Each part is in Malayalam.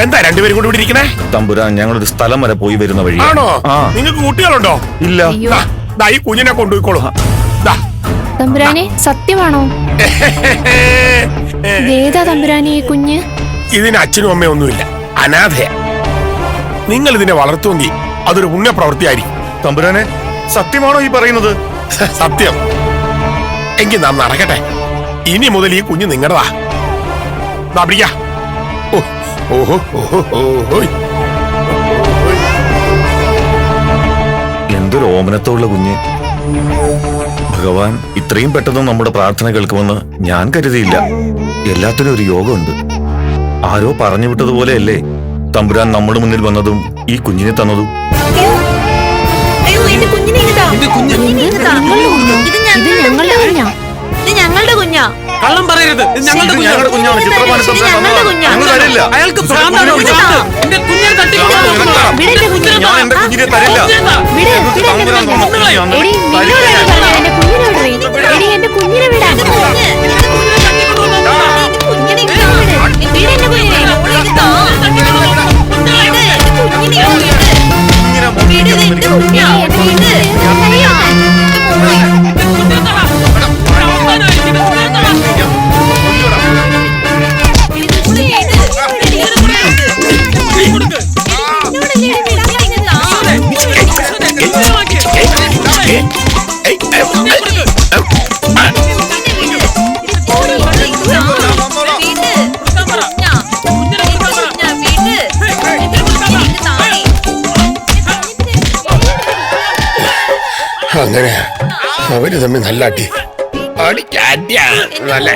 എന്താ രണ്ടുപേരും കൂടി ഇരിക്കണേ തമ്പുരാൻ ഞങ്ങളൊരു സ്ഥലം വരെ പോയി വരുന്ന വഴി ആണോ നിങ്ങൾക്ക് കുട്ടികളുണ്ടോ ഇല്ല ദാ, ഈ കുഞ്ഞിനെ കൊണ്ടുപോയിക്കോളൂ. തമ്പുരാനെ സത്യമാണോ ഏതാ തമ്പുരാനെ ഈ കുഞ്ഞ് ഇതിന് അച്ഛനും അമ്മയും ഒന്നുമില്ല അനാഥയ നിങ്ങൾ ഇതിനെ വളർത്തുമെങ്കിൽ അതൊരു പുണ്യ പ്രവൃത്തിയായിരിക്കും തമ്പുരാനെ സത്യമാണോ ഈ പറയുന്നത് സത്യം എങ്കിൽ നാം നടക്കട്ടെ ഇനി മുതൽ ഈ കുഞ്ഞ് നിങ്ങളുടെതാ ദാ പിടിക്കാ. ഓ, ഓഹോ. എന്തൊരു ഓമനത്തോടുള്ള കുഞ്ഞ്. ഭഗവാൻ ഇത്രയും പെട്ടെന്ന് നമ്മുടെ പ്രാർത്ഥന കേൾക്കുമെന്ന് ഞാൻ കരുതിയില്ല. എല്ലാത്തിനും ഒരു യോഗമുണ്ട്. ആരോ പറഞ്ഞു വിട്ടതുപോലെയല്ലേ തമ്പുരാൻ നമ്മുടെ മുന്നിൽ വന്നതും ഈ കുഞ്ഞിനെ തന്നതും. ഇത് ഞങ്ങളുടെ കുഞ്ഞാ. കുഞ്ഞാ? കള്ളം പറയരുത്. ഇത് ഞങ്ങളുടെ. ഞങ്ങളുടെ കുഞ്ഞാണ്. ചിത്രപാണി ഇത് തമ്പുരാൻ ഞങ്ങളുടെ തന്നതാണ്. കുഞ്ഞാ. ഞങ്ങൾ തരില്ല. അയാൾക്ക് ഭ്രാന്താണ് കുഞ്ഞിനെ ഭ്രാന്ത്. എന്റെ കുഞ്ഞിനെ തട്ടിക്കൊണ്ട് വിട് എന്റെ കുഞ്ഞിനെ. ഞാൻ എന്റെ കുഞ്ഞിനെ തരില്ല. വിട് ഞങ്ങൾക്ക് വിട് എന്റെ കുഞ്ഞിനെ. എടി. നിന്നോടാണ് പറഞ്ഞത് എന്റെ കുഞ്ഞിനെ വിടറി എടി എന്റെ കുഞ്ഞിനെ വിടാൻ. അങ്ങനെ. അവർ തമ്മിൽ നല്ല അടി. നല്ല.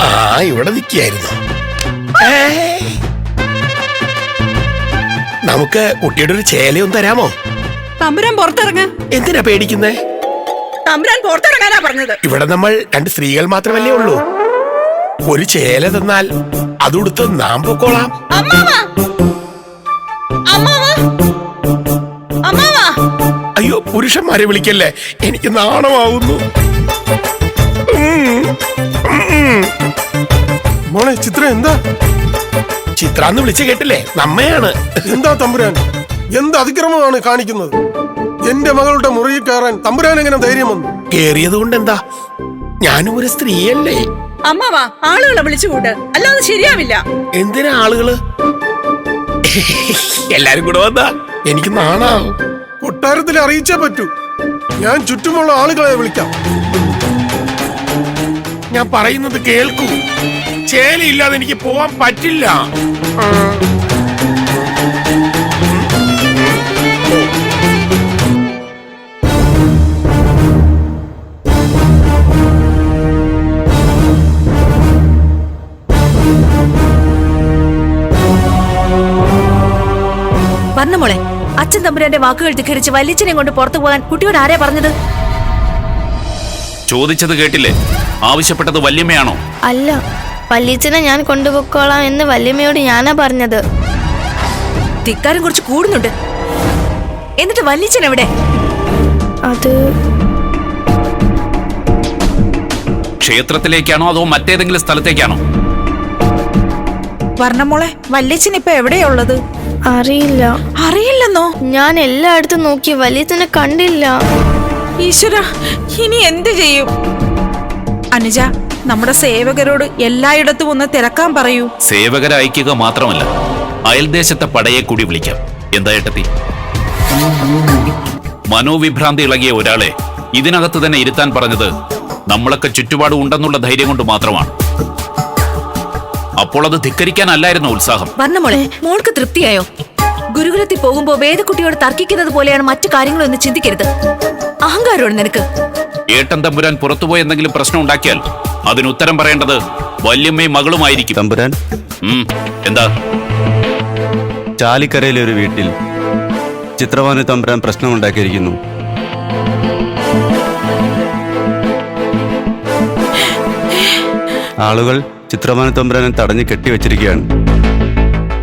ആ ഇവിടെ നിൽക്കായിരുന്നു നമുക്ക് കുട്ടിയുടെ ഒരു ചേലയൊന്നും തരാമോ? തമ്പുരാൻ പുറത്തിറങ്ങ. എന്തിനാ പേടിക്കുന്നേ? തമ്പുരാൻ പുറത്തിറങ്ങാനാ പറഞ്ഞത്. ഇവിടെ നമ്മൾ രണ്ട് സ്ത്രീകൾ മാത്രമല്ലേ ഉള്ളൂ. ഒരു ചേല തന്നാൽ അതുടുത്ത് നാം പൊക്കോളാം. അമ്മാവ അമ്മാവ അമ്മാവ അയ്യോ പുരുഷന്മാരെ വിളിക്കല്ലേ? എനിക്ക് നാണമാവുന്നു. മോളെ ചിത്ര എന്താ? ചിത്ര എന്ന് വിളിച്ച കേട്ടില്ലേ? നമ്മയാണ്. എന്താ തമ്പുരാൻ? എന്ത് അതിക്രമമാണ് കാണിക്കുന്നത്? എന്റെ മകളുടെ മുറിയിൽ കയറാൻ തമ്പുരാൻ എങ്ങനെ ധൈര്യം വന്നു? കേറിയത് കൊണ്ട് എന്താ ഞാനും ഒരു സ്ത്രീയല്ലേ? അമ്മാവാ ആളുകളെ വിളിച്ചുകൂട്ട് അല്ലാതെ ശരിയാവില്ല. എന്തിനാ ആളുകൾ? എല്ലാരും കൂടെ വന്നാ? എനിക്ക് നാണാവും. കൊട്ടാരത്തിൽ അറിയിച്ചേ പറ്റൂ. ഞാൻ ചുറ്റുമുള്ള ആളുകളെ വിളിക്കാം. ഞാൻ പറയുന്നത് കേൾക്കൂ. ചേലയില്ലാതെ എനിക്ക് പോവാൻ പറ്റില്ല. പറഞ്ഞ അച്ഛൻ തമ്പുരാന്റെ വാക്കുകൾ ധിഖരിച്ച് വല്യച്ഛനെ കൊണ്ട് പുറത്തു പോകാൻ കുട്ടിയോട് ആരാ പറഞ്ഞത്? ചോദിച്ചത് കേട്ടില്ലേ? ആവശ്യപ്പെട്ടത് വല്യമ്മയാണോ? അല്ല വല്യച്ഛനെ ഞാൻ കൊണ്ടുപോയിക്കോളാം എന്ന് വല്യമ്മയോട് ഞാനാ പറഞ്ഞത്. ധിക്കാരം കുറച്ച് കൂടുന്നുണ്ട്. എന്നിട്ട് വല്യച്ഛൻ എവിടെ? അത് ക്ഷേത്രത്തിലേക്കാണോ അതോ മറ്റേതെങ്കിലും സ്ഥലത്തേക്കാണോ? വർണമോളെ വല്യച്ഛൻ ഇപ്പൊ എവിടെയുള്ളത് അറിയില്ല. അറിയില്ലെന്നോ? ഞാൻ എല്ലായിടത്തും നോക്കി വല്യച്ഛനെ കണ്ടില്ല. ഈശ്വര ഇനി എന്ത് ചെയ്യും? അനുജ നമ്മുടെ സേവകരോട് എല്ലായിടത്തും ഒന്ന് തിരക്കാൻ പറയൂ. സേവകരെ അയക്കുക മാത്രമല്ല അയൽദേശത്തെ പടയെ കൂടി വിളിക്കാം. എന്താ ഏട്ടത്തി? മനോവിഭ്രാന്തി ഇളകിയ ഒരാളെ ഇതിനകത്ത് തന്നെ ഇരുത്താൻ പറഞ്ഞത് നമ്മളൊക്കെ ചുറ്റുപാടും ഉണ്ടെന്നുള്ള ധൈര്യം കൊണ്ട് മാത്രമാണ്. അപ്പോൾ അത് ധിക്കരിക്കാനല്ലായിരുന്നു ഉത്സാഹം. വർണമോളെ മോൾക്ക് തൃപ്തിയായോ? ഗുരുകുലത്തിൽ പോകുമ്പോ വേദക്കുട്ടിയോട് തർക്കിക്കുന്നത് പോലെയാണ് മറ്റു കാര്യങ്ങളൊന്നും ചിന്തിക്കരുത്. അഹങ്കാരമാണ് നിനക്ക്. ഏട്ടൻ തമ്പുരാൻ പുറത്തുപോയി എന്തെങ്കിലും പ്രശ്നം ഉണ്ടാക്കിയാൽ അതിന് ഉത്തരം പറയേണ്ടത് വല്യമ്മയും മകളുമായിരിക്കും. തമ്പുരാൻ? ഉം, എന്താ? ചാലിക്കരയിലെ ഒരു വീട്ടിൽ ചിത്രവാനി തമ്പുരാൻ പ്രശ്നമുണ്ടാക്കിയിരിക്കുന്നു. ആളുകൾ ചിത്രമാന തമ്പുരാനെ തടഞ്ഞു കെട്ടിവെച്ചിരിക്കുകയാണ്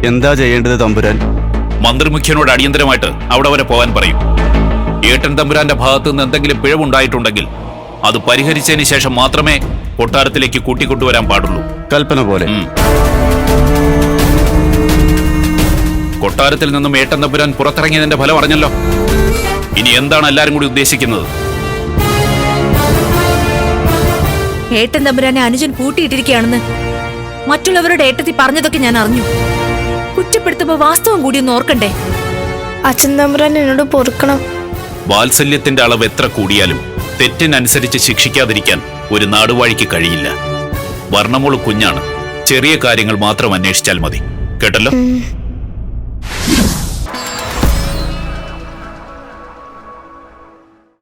എന്താ ചെയ്യേണ്ടത് തമ്പുരാൻ? മന്ത്രിമുഖ്യനോട് അടിയന്തരമായിട്ട് അവിടെ വരെ പോകാൻ പറയും. ഏട്ടൻ തമ്പുരാന്റെ ഭാഗത്തു നിന്ന് എന്തെങ്കിലും പിഴവുണ്ടായിട്ടുണ്ടെങ്കിൽ അത് പരിഹരിച്ചതിന് ശേഷം മാത്രമേ കൊട്ടാരത്തിലേക്ക് കൂട്ടിക്കൊണ്ടുവരാൻ പാടുള്ളൂ. കൽപ്പന പോലെ. കൊട്ടാരത്തിൽ നിന്നും ഏട്ടൻ തമ്പുരാൻ പുറത്തിറങ്ങിയതിന്റെ ഫലം അറിഞ്ഞല്ലോ. ഇനി എന്താണ് എല്ലാരും കൂടി ഉദ്ദേശിക്കുന്നത്? ഏട്ടൻ തമ്പുരാനെ അനുജൻ കൂട്ടിയിട്ടിരിക്കുകയാണെന്ന് മറ്റുള്ളവരുടെ ഏട്ടത്തി പറഞ്ഞതൊക്കെ ഞാൻ അറിഞ്ഞു. കുറ്റപ്പെടുത്തുമ്പോ വാസ്തവം കൂടി ഒന്ന് ഓർക്കണ്ടേ? അച്ഛൻ തമ്പുരാൻ എന്നോട് പൊറുക്കണം. വാത്സല്യത്തിന്റെ അളവ് എത്ര കൂടിയാലും തെറ്റിനനുസരിച്ച് ശിക്ഷിക്കാതിരിക്കാൻ ഒരു നാടുവാഴിക്ക് കഴിയില്ല. വർണമോൾ കുഞ്ഞാണ്. ചെറിയ കാര്യങ്ങൾ മാത്രം അന്വേഷിച്ചാൽ മതി. കേട്ടല്ലോ.